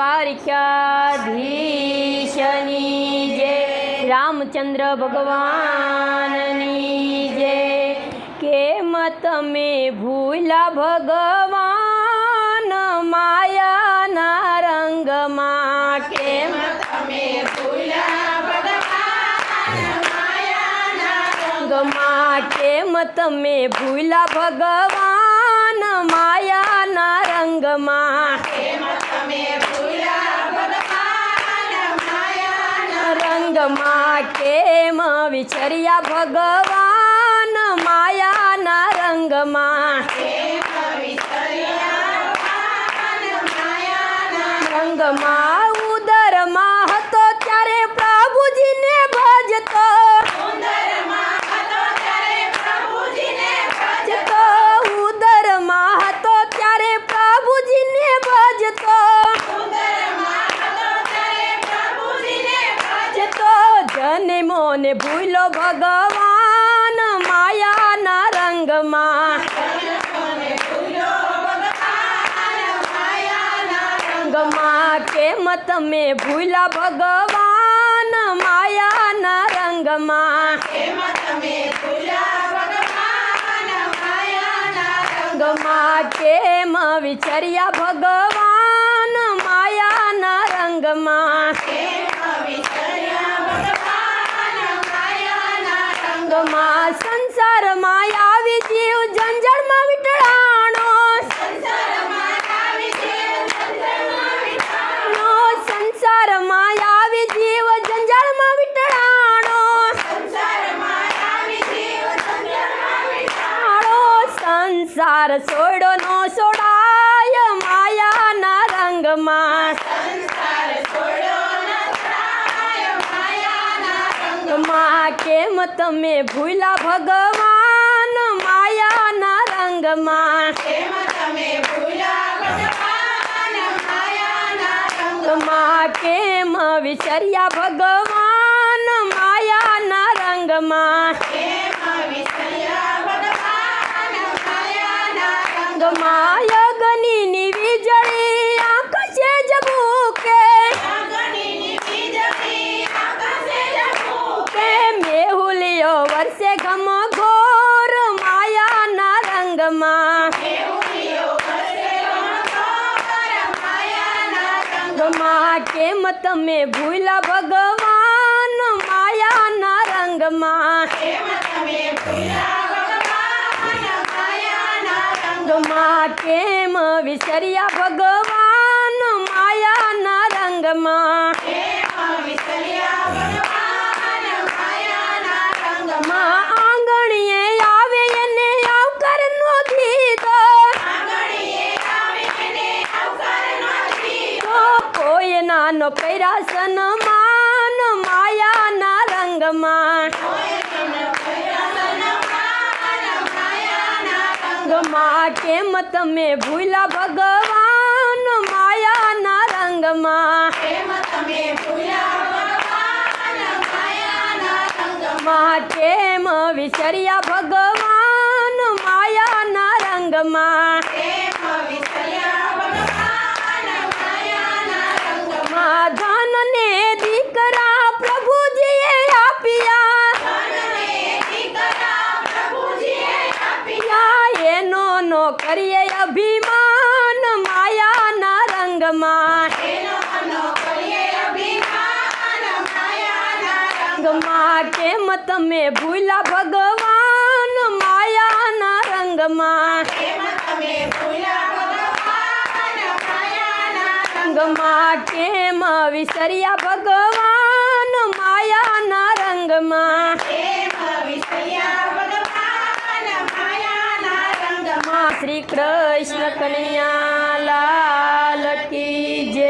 દ્વારકાધીશની જય, રામચંદ્ર ભગવાનની જય. કેમ તમે ભૂલા ભગવાન માયાના રંગમાં? કેમ રંગમાં? કેમ તમે ભૂલા ભગવાન માયાના રંગમાં? રંગમાં કેમ વિચર્યા ભગવાન? માયાના રંગમાં રંગમાં જન્મોને ભૂલો ભગવાન, માયાના રંગમાં. રંગમાં કેમ તમે ભૂલા ભગવાન, માયાના રંગમાં? રંગમાં કેમ વિચર્યા ભગવાન, માયાના રંગમાં? સંસારમાં આવી જીવ જંજળમાં વિટળાણો સંસારમાં આવી જીવ જંજાળમાં વિટળાણો સંસાર છોડો નો છોડાય માયાના રંગમાં. માં કેમ તમે ભૂલા ભગવાન? માયાના રંગમાં. માં કેમ વિચર્યા ભગવાન? માયાના રંગમાં. રંગમાં વર્ષે ગમ ઘોર માયાના રંગમાં રંગમાં કેમ તમે ભૂલા ભગવાન માયાના રંગમાં રંગમાં કેમ વિસર્યા ભગવાન માયાના રંગમાં નાનો પૈરાસન, માન માયાના રંગમાં. રંગમાં કેમ તમે ભૂલા ભગવાન માયાના રંગમાં કેમ વિસર્યા ભગવાન માયાના રંગમાં? કરીએ અભિમાન માયાના રંગમાં. રંગમાં કેમ તમે ભૂલા ભગવાન માયાના રંગમાં? રંગમાં કેમ વિસર્યા ભગવાન માયાના રંગમાં શ્રી કૃષ્ણ કન્યા લાલ કી જય.